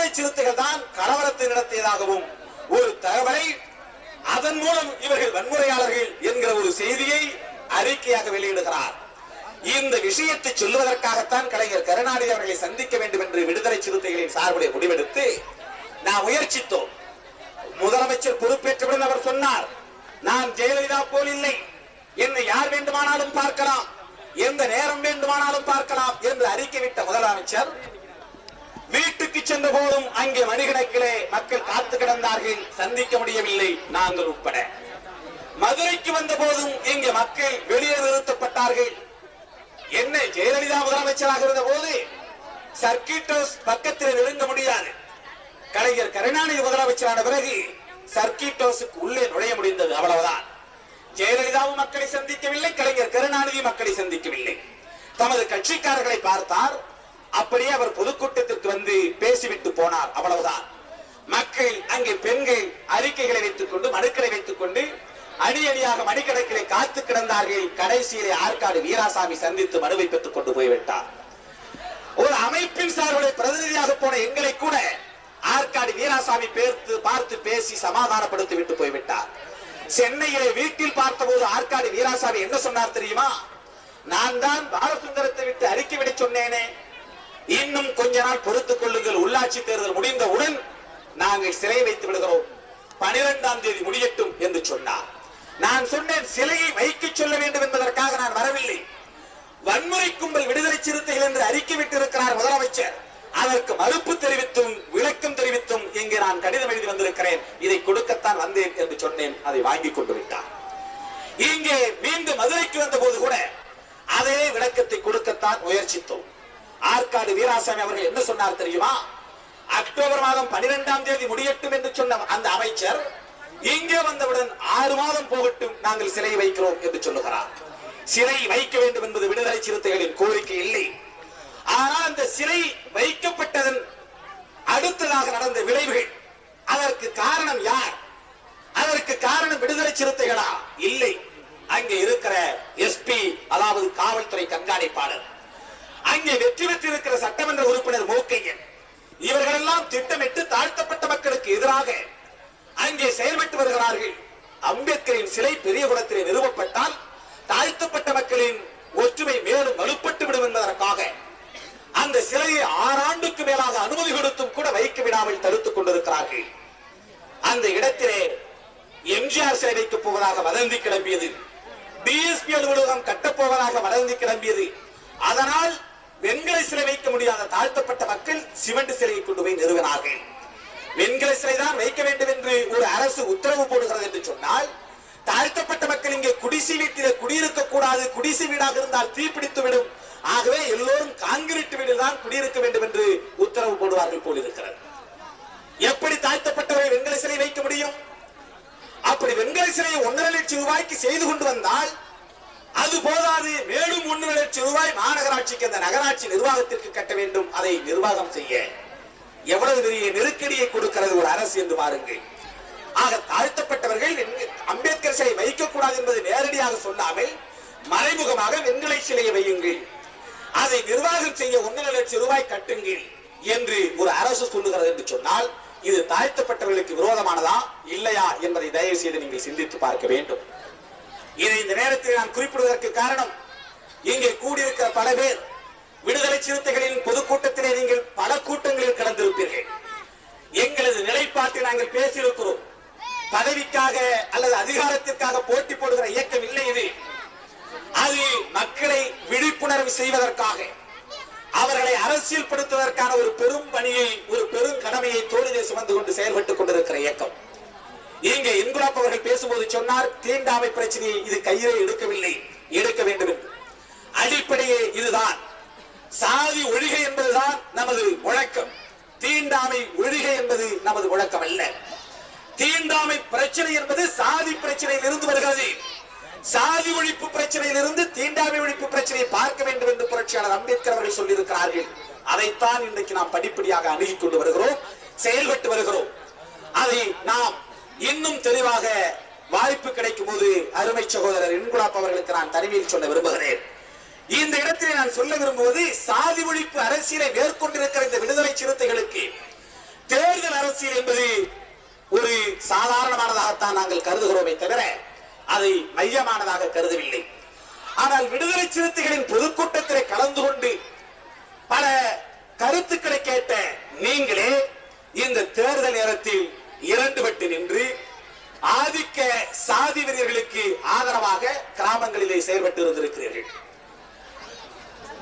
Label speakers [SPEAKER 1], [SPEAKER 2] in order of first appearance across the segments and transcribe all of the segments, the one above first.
[SPEAKER 1] விடுதலை சிறுத்தைகள் தான் கலவரத்தை நடத்தியதாகவும் ஒரு தகவலை அதன் மூலம் இவர்கள் வன்முறையாளர்கள் என்கிற ஒரு செய்தியை அறிக்கையாக வெளியிடுகிறார். இந்த விஷயத்தை சொல்வதற்காகத்தான் கலைஞர் கருணாநிதி அவர்களை சந்திக்க வேண்டும் என்று விடுதலை சிறுத்தைகளின் சார்புடைய முடிவெடுத்து நான் முயற்சித்தோம். முதலமைச்சர் பொறுப்பேற்றவுடன் அவர் சொன்னார் நான் ஜெயலலிதா போல் இல்லை. என்னை யார் வேண்டுமானாலும் பார்க்கலாம். எந்த நேரம் வேண்டுமானாலும் பார்க்கலாம் என்று அறிக்கை விட்ட முதலமைச்சர் வீட்டுக்கு சென்ற போது அங்கே மணிகணக்கிலே மக்கள் காத்து கிடந்தார்கள் சந்திக்க முடியவில்லை. நாங்கள் உட்பட. மதுரைக்கு வந்த போதும் இங்கே மக்கள் வெளியே நிறுத்தப்பட்டார்கள். என்ன ஜெயலலிதா முதலமைச்சராக இருந்த போது சர்க்கிட் ஹவுஸ் பக்கத்தில் நெருங்க முடியாது. கலைஞர் கருணாநிதி முதலமைச்சரான பிறகு சர்க்கிட் ஹவுஸுக்கு உள்ளே நுழைய முடிந்தது. அவ்வளவுதான். ஜெயலலிதாவும் மக்களை சந்திக்கவில்லை கலைஞர் கருணாநிதி மக்களை சந்திக்கவில்லை. தமது கட்சிக்காரர்களை பார்த்தார் அப்படியே அவர் பொதுக்கூட்டத்திற்கு வந்து பேசிவிட்டு போனார். அவ்வளவுதான். மக்கள் அங்கே பெண்கள் அறிக்கைகளை வைத்துக் கொண்டு மனுக்களை வைத்துக் கொண்டு அணி அணியாக மணிக்கணக்கிலே காத்து கிடந்தார்கள். கடைசியிலே ஆற்காடு வீராசாமி சந்தித்து மனுவை பெற்றுக் கொண்டு போய்விட்டார். ஒரு அமைப்பின் சார்புடைய பிரதிநிதியாக போன எங்களை கூட ஆற்காடு வீராசாமி பேர்த்து பார்த்து பேசி சமாதானப்படுத்தி விட்டு போய்விட்டார். சென்னையிலே வீட்டில் பார்த்தபோது ஆற்காடு வீராசாமி என்ன சொன்னார் தெரியுமா? நான் தான் பாலசுந்தரத்தை விட்டு அறிக்கை விட சொன்னேனே. இன்னும் கொஞ்ச நாள் பொறுத்துக் கொள்ளுங்கள். உள்ளாட்சி தேர்தல் முடிந்தவுடன் நாங்கள் சிலை வைத்து விடுகிறோம். பனிரெண்டாம் தேதி முடியட்டும் என்று சொன்னார். நான் சொன்னேன் சிலையை வைக்க சொல்ல வேண்டும் என்பதற்காக நான் வரவில்லை. வன்முறை கும்பல் விடுதலை சிறுத்தைகள் என்று அறிக்கை விட்டிருக்கிறார் முதலமைச்சர். அதற்கு மறுப்பு தெரிவித்தும் விளக்கம் தெரிவித்தும் இங்கே நான் கடிதம் எழுதி வந்திருக்கிறேன். இதை கொடுக்கத்தான் வந்தேன் என்று சொன்னேன். அதை வாங்கி கொண்டு விட்டார். இங்கே மீண்டும் மதுரைக்கு வந்த போது கூட அதே விளக்கத்தை கொடுக்கத்தான் முயற்சித்தோம். ஆற்காடு வீராசாமி அவர்கள் என்ன சொன்னார் தெரியுமா? அக்டோபர் மாதம் பனிரெண்டாம் தேதி முடியட்டும் என்று சொன்ன அந்த அமைச்சர் இங்கே வந்தவுடன் ஆறு மாதம் போகட்டும் நாங்கள் சிலை வைக்கிறோம் என்று சொல்லுகிறார். சிலை வைக்க வேண்டும் என்பது விடுதலை சிறுத்தைகளின் கோரிக்கை இல்லை. ஆனால் அந்த சிலை வைக்கப்பட்டதன் அடுத்ததாக நடந்த விளைவுகள் அதற்கு காரணம் யார்? அதற்கு காரணம் விடுதலை சிறுத்தைகளா? இல்லை. அங்கே இருக்கிற எஸ்பி அதாவது காவல்துறை கண்காணிப்பாளர் அங்கே வெற்றி பெற்றிருக்கிற சட்டமன்ற உறுப்பினர் மூக்கையன். இவர்களெல்லாம் திட்டமிட்டு தாழ்த்தப்பட்ட மக்களுக்கு எதிராக அங்கே செயல்பட்டு வருகிறார்கள். அம்பேத்கரின் சிலை பெரிய குளத்திலே நிறுவப்பட்டால் தாழ்த்தப்பட்ட மக்களின் ஒற்றுமை மேலும் வலுப்பட்டு விடும் என்பதற்காக அந்த சிலையை ஆறாண்டுக்கு மேலாக அனுமதி கொடுத்தும் கூட வைக்க விடாமல் தடுத்துக் கொண்டிருக்கிறார்கள். அந்த இடத்திலே எம்ஜிஆர் சிலை வைக்கப் போவதாக வதந்தி கிளம்பியது. டிஎஸ்பி அலுவலகம் கட்டப்போவதாக வதந்தி கிளம்பியது. அதனால் வெண்கல சிலை வைக்க முடியாத தாழ்த்தப்பட்ட மக்கள் சிவண்டு சிலையை கொண்டு போய் நிறுவினார்கள். வெண்கல சிலை தான் வைக்க வேண்டும் என்று ஒரு அரசு உத்தரவு போடுகிறது என்று சொன்னால் தாழ்த்தப்பட்ட மக்கள் இங்கே குடிசை வீட்டில குடியிருக்க கூடாது குடிசை வீடாக இருந்தால் தீப்பிடித்து விடும். ஆகவே எல்லோரும் கான்கிரீட் வீட்டில் தான் குடியிருக்க வேண்டும் என்று உத்தரவு போடுவார்கள் போல் இருக்கிறது. எப்படி தாழ்த்தப்பட்டவர்கள் வெண்கல சிலை வைக்க முடியும்? அப்படி வெண்கல சிலையை ஒன்றரை லட்சம் ரூபாய்க்கு செய்து கொண்டு வந்தால் அது போதாது. மேலும் ஒன்று லட்சம் ரூபாய் மாநகராட்சிக்கு அந்த நகராட்சி நிர்வாகத்திற்கு கட்ட வேண்டும். அதை நிர்வாகம் செய்ய. எவ்வளவு பெரிய நெருக்கடியை கொடுக்கிறது ஒரு அரசு என்று பாருங்கள். ஆக தாழ்த்தப்பட்டவர்கள் அம்பேத்கர் சிலை வைக்கக்கூடாது என்பதை நேரடியாக சொல்லாமல் மறைமுகமாக வெண்கலை சிலையை வையுங்கள். அதை நிர்வாகம் செய்ய ஒன்றரை லட்சம் ரூபாய் கட்டுங்கள் என்று ஒரு அரசு சொல்லுகிறது என்று சொன்னால் இது தாழ்த்தப்பட்டவர்களுக்கு விரோதமானதா இல்லையா என்பதை தயவு செய்து நீங்கள் சிந்தித்து பார்க்க வேண்டும். இதை இந்த நேரத்தில் நான் குறிப்பிடுவதற்கு காரணம் இங்கே கூடியிருக்கிற பல பேர் விடுதலை சிறுத்தைகளின் பொதுக்கூட்டத்திலே நீங்கள் பல கூட்டங்களில் கலந்திருப்பீர்கள். எங்களது நிலைப்பாட்டை நாங்கள் பேசியிருக்கிறோம். பதவிக்காக அல்லது அதிகாரத்திற்காக போட்டி போடுகிற இயக்கம் இல்லை இது. அது மக்களை விழிப்புணர்வு செய்வதற்காக அவர்களை அரசியல் படுத்துவதற்கான ஒரு பெரும் பணியை ஒரு பெரும் கடமையை தோழிலே சுமந்து கொண்டு செயல்பட்டுக் கொண்டிருக்கிற இயக்கம். இங்கே இன்குலாப் அவர்கள் பேசும்போது சொன்னார் தீண்டாமை பிரச்சனையை இது கையிலே எடுக்கவில்லை. எடுக்க வேண்டும். என்று அடிப்படையே இதுதான். சாதி ஒழிகை என்பதுதான் நமது முழக்கம் தீண்டாமை ஒழிகை என்பது நமது முழக்கம் அல்ல. தீண்டாமை பிரச்சனை என்பது சாதி பிரச்சனையில் இருந்து வருகிறது. சாதி ஒழிப்பு பிரச்சனையில் இருந்து தீண்டாமை ஒழிப்பு பிரச்சனையை பார்க்க வேண்டும் என்று புரட்சியாளர் அம்பேத்கர் அவர்கள் சொல்லியிருக்கிறார்கள். அதைத்தான் இன்றைக்கு நாம் படிப்படியாக அணுகிக் கொண்டு வருகிறோம் செயல்பட்டு வருகிறோம். அதை நாம் இன்னும் தெளிவாக வாய்ப்பு கிடைக்கும் போது அருமை சகோதரர் இன்குலாப் அவர்களுக்கு நான் தனிமையில் சொல்ல விரும்புகிறேன். இந்த இடத்திலே நான் சொல்ல விரும்புவது சாதி ஒழிப்பு அரசியலை மேற்கொண்டிருக்கிற இந்த விடுதலை சிறுத்தைகளுக்கு. தேர்தல் அரசியல் என்பது ஒரு சாதாரணமானதாகத்தான் நாங்கள் கருதுகிறோமே தவிர அதை மையமானதாக கருதவில்லை. ஆனால் விடுதலை சிறுத்தைகளின் பொதுக்கூட்டத்திலே கலந்து கொண்டு பல கருத்துக்களை கேட்ட நீங்களே இந்த தேர்தல் நேரத்தில் இரண்டுபட்டு நின்று ஆதிக்க சாதி வெறியர்களுக்கு ஆதரவாக கிராமங்களிலே செயல்பட்டு இருந்திருக்கிறீர்கள்.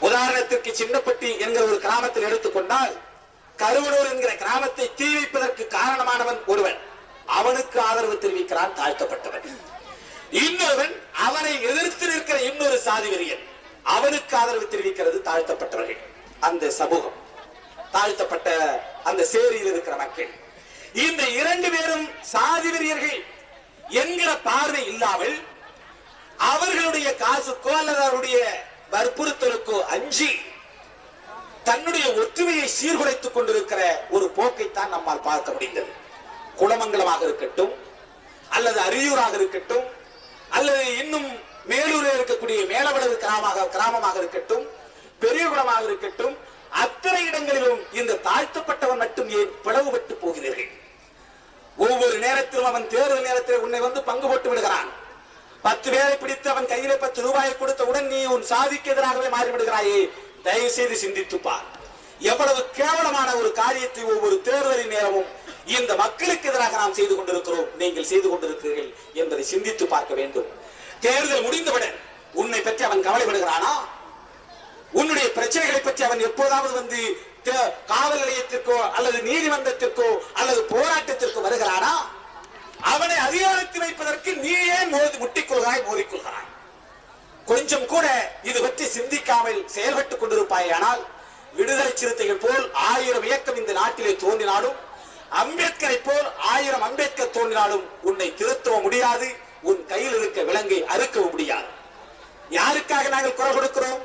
[SPEAKER 1] உதாரணத்திற்கு சின்னப்பட்டி என்கிற ஒரு கிராமத்தில் எடுத்துக்கொண்டால் கருவனூர் என்கிற கிராமத்தை தீ வைப்பதற்கு காரணமானவன் ஒருவன். அவனுக்கு ஆதரவு தெரிவிக்கிறான் தாழ்த்தப்பட்டவன். இன்னொருவன் அவனை எதிர்த்து நிற்கிற இன்னொரு சாதி வெறியன். அவனுக்கு ஆதரவு தெரிவிக்கிறது தாழ்த்தப்பட்டவர்கள். அந்த சமூகம் தாழ்த்தப்பட்ட அந்த சேரியில் இருக்கிற மக்கள். இந்த இரண்டு பேரும் சாதி வெறியர்கள் என்கிற பார்வை இல்லாமல் அவர்களுடைய காசுக்கோ அல்லது அவருடைய வற்புறுத்தலுக்கோ அஞ்சி தன்னுடைய ஒற்றுமையை சீர்குலைத்துக் கொண்டிருக்கிற ஒரு போக்கைத்தான் நம்மால் பார்க்க முடிந்தது. குளமங்கலமாக இருக்கட்டும் அல்லது அரியூராக இருக்கட்டும் அல்லது இன்னும் மேலூரில் இருக்கக்கூடிய மேலவளவு கிராமமாக கிராமமாக இருக்கட்டும் பெரிய குளமாக இருக்கட்டும் அத்தனை இடங்களிலும் இந்த தாழ்த்தப்பட்டவன் மட்டும் ஏன் பிளவுபட்டு ஒவ்வொரு அவன் தேர்தல் நேரத்தில் உன்னை வந்து பங்கு போட்டு விடுகிறான். பத்து பேரை பிடித்து அவன் கையில பத்து ரூபாயை கொடுத்தவுடன் நீ உன் சாதிக்கு எதிராகவே மாறிவிடுகிறாயே. தயவு செய்து சிந்தித்துப்பார் எவ்வளவு கேவலமான ஒரு காரியத்தை ஒவ்வொரு தேர்தலின் நேரமும் இந்த மக்களுக்கு எதிராக நாம் செய்து கொண்டிருக்கிறோம். நீங்கள் செய்து கொண்டிருக்கிறீர்கள் என்பதை சிந்தித்து பார்க்க வேண்டும். தேர்தல் முடிந்தவுடன் உன்னை பற்றி அவன் கவலைப்படுகிறானா? உன்னுடைய பிரச்சனைகளை பற்றி அவன் எப்போதாவது வந்து காவல் நிலையத்திற்கோ அல்லது நீதிமன்றத்திற்கோ அல்லது போராட்டத்திற்கோ வருகிறானா? அவனை அதிகாரத்தில் வைப்பதற்கு நீ ஏன் மோதி முட்டிக்கொள்கிறாய் மோதிக்கொள்கிறாய். கொஞ்சம் கூட இது பற்றி சிந்திக்காமல் செயல்பட்டுக் கொண்டிருப்பாயானால் விடுதலை சிறுத்தைகள் போல் ஆயிரம் இயக்கம் இந்த நாட்டிலே தோன்றினாலும் அம்பேத்கரை போல் ஆயிரம் அம்பேத்கர் தோன்றினாலும் உன்னை திருத்தவும் முடியாது உன் கையில் இருக்க விலங்கை அறுக்கவும் முடியாது. யாருக்காக நாங்கள் குரல் கொடுக்கிறோம்?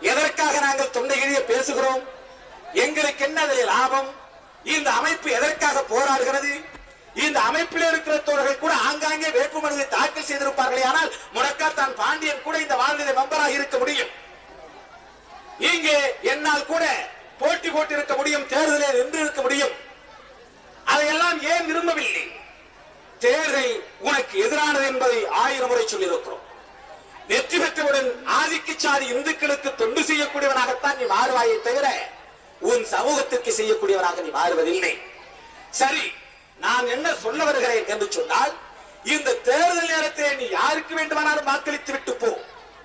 [SPEAKER 1] எதற்காக நாங்கள் தொண்டைகிழிய பேசுகிறோம்? எங்களுக்கு என்ன லாபம்? இந்த அமைப்பு எதற்காக போராடுகிறது? இந்த அமைப்பில் இருக்கிற தோழர்கள் கூட ஆங்காங்கே வேட்புமனுவை தாக்கல் செய்திருப்பார்களே. ஆனால் முடக்காத்தான் பாண்டியன் கூட இந்த வாழ்நிலை மெம்பராக இருக்க முடியும். இங்கே என்னால் கூட போட்டி போட்டிருக்க முடியும் தேர்தலில் நின்று இருக்க முடியும். அதையெல்லாம் ஏன் விரும்பவில்லை? தேர்தல் உனக்கு எதிரானது என்பதை ஆயிரம் முறை சொல்லியிருக்கிறோம். வெற்றி பெற்றவுடன் ஆதிக்க சாதி இந்துக்களுக்கு தொண்டு செய்யக்கூடியவனாகத்தான் நீ மாறுவாயை தவிர உன் சமூகத்திற்கு செய்யக்கூடியவனாக நீ மாறுவதில்லை. சரி நான் என்ன சொல்ல வருகிறேன் என்று சொன்னால் இந்த தேர்தல் நேரத்தில் நீ யாருக்கு வேண்டுமானாலும் வாக்களித்து விட்டு போ.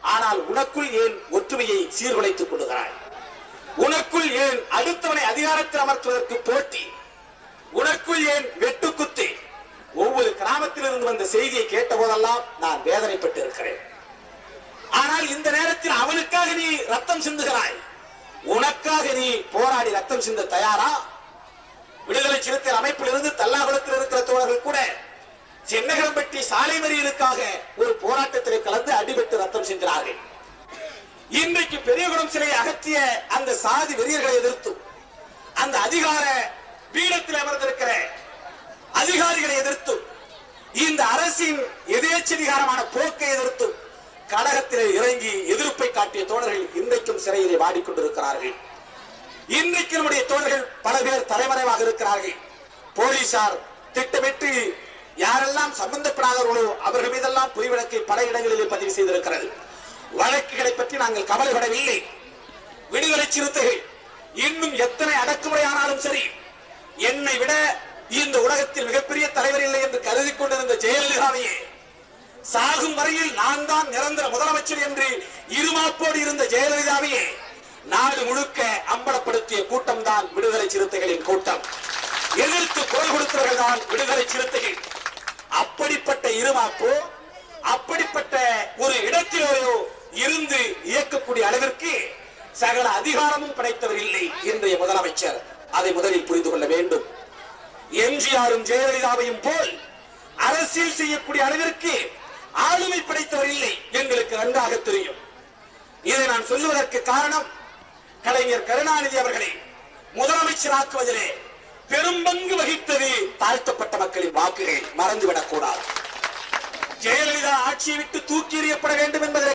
[SPEAKER 1] ஆனால் உனக்குள் ஏன் ஒற்றுமையை சீர்குலைத்துக் கொள்கிறாய் உனக்குள் ஏன் அடுத்தவனை அதிகாரத்தில் அமர்த்துவதற்கு போட்டி? உனக்குள் ஏன் வெட்டுக்குத்து ஒவ்வொரு கிராமத்திலிருந்து வந்த செய்தியை கேட்ட போதெல்லாம் நான் வேதனைப்பட்டு இருக்கிறேன் ஆனால் இந்த நேரத்தில் அவனுக்காக நீ ரத்தம் சிந்துகிறாய். உனக்காக நீ போராடி ரத்தம் சிந்த தயாரா? விடுதலை சிறுத்தை அமைப்பில் இருந்து தல்லாகுளத்தில் இருக்கிற தோழர்கள் கூட சென்னகரம்பட்டி சாலை மறியலுக்காக ஒரு போராட்டத்தில் கலந்து அடிபட்டு ரத்தம் சிந்தினார்கள். இன்றைக்கு பெரியகுளம் சிலையை அகற்றிய அந்த சாதி வெறியர்களை எதிர்த்து அந்த அதிகார பீடத்தில் அமர்ந்திருக்கிற அதிகாரிகளை எதிர்த்தும் இந்த அரசின் எதேச்சதிகாரமான போக்கை எதிர்த்து கழகத்திலே இறங்கி எதிர்ப்பை காட்டிய தோழர்கள் இன்றைக்கும் சிறையிலே வாடிக்கொண்டிருக்கிறார்கள். இன்றைக்கு நம்முடைய தோழர்கள் பல பேர் தலைமறைவாக இருக்கிறார்கள். போலீசார் திட்டமிட்டு யாரெல்லாம் சம்பந்தப்படாதவர்களோ அவர்கள் மீதெல்லாம் புரிவிளக்கை பல இடங்களிலே பதிவு செய்திருக்கிறது. வழக்குகளை பற்றி நாங்கள் கவலைப்படவில்லை. விடுதலை சிறுத்தைகள் இன்னும் எத்தனை அடக்குமுறை ஆனாலும் சரி என்னை விட இந்த உலகத்தில் மிகப்பெரிய தலைவர் இல்லை என்று கருதி கொண்டிருந்த ஜெயலலிதாவையே சாகும் வரையில் நான் தான் நிரந்தர முதலமைச்சர் என்று இருமாப்போடு இருந்த ஜெயலலிதாவையே நாடு முழுக்க அம்பலப்படுத்திய கூட்டம் தான் விடுதலை சிறுத்தைகளின் கூட்டம். எதிர்த்து குரல் கொடுத்தவர்கள் தான் விடுதலை சிறுத்தைகள். அப்படிப்பட்ட இருமாப்போ அப்படிப்பட்ட ஒரு இடத்திலேயோ இருந்து இயக்கக்கூடிய அளவிற்கு சகல அதிகாரமும் படைத்தவர் இல்லை இன்றைய முதலமைச்சர். அதை முதலில் புரிந்து கொள்ள வேண்டும். எம்ஜிஆரும் ஜெயலலிதாவையும் போல் அரசியல் செய்யக்கூடிய அளவிற்கு ஆளுமை படைத்தவர் இல்லை எங்களுக்கு நன்றாக தெரியும். இதை நான் சொல்லுவதற்கு காரணம் கலைஞர் கருணாநிதி அவர்களை முதலமைச்சராக்குவதிலே பெரும்பங்கு வகித்தது தாழ்த்தப்பட்ட மக்களின் வாக்குகள் மறந்துவிடக் கூடாது. ஜெயலலிதா ஆட்சியை விட்டு தூக்கி எறியப்பட வேண்டும் என்பதை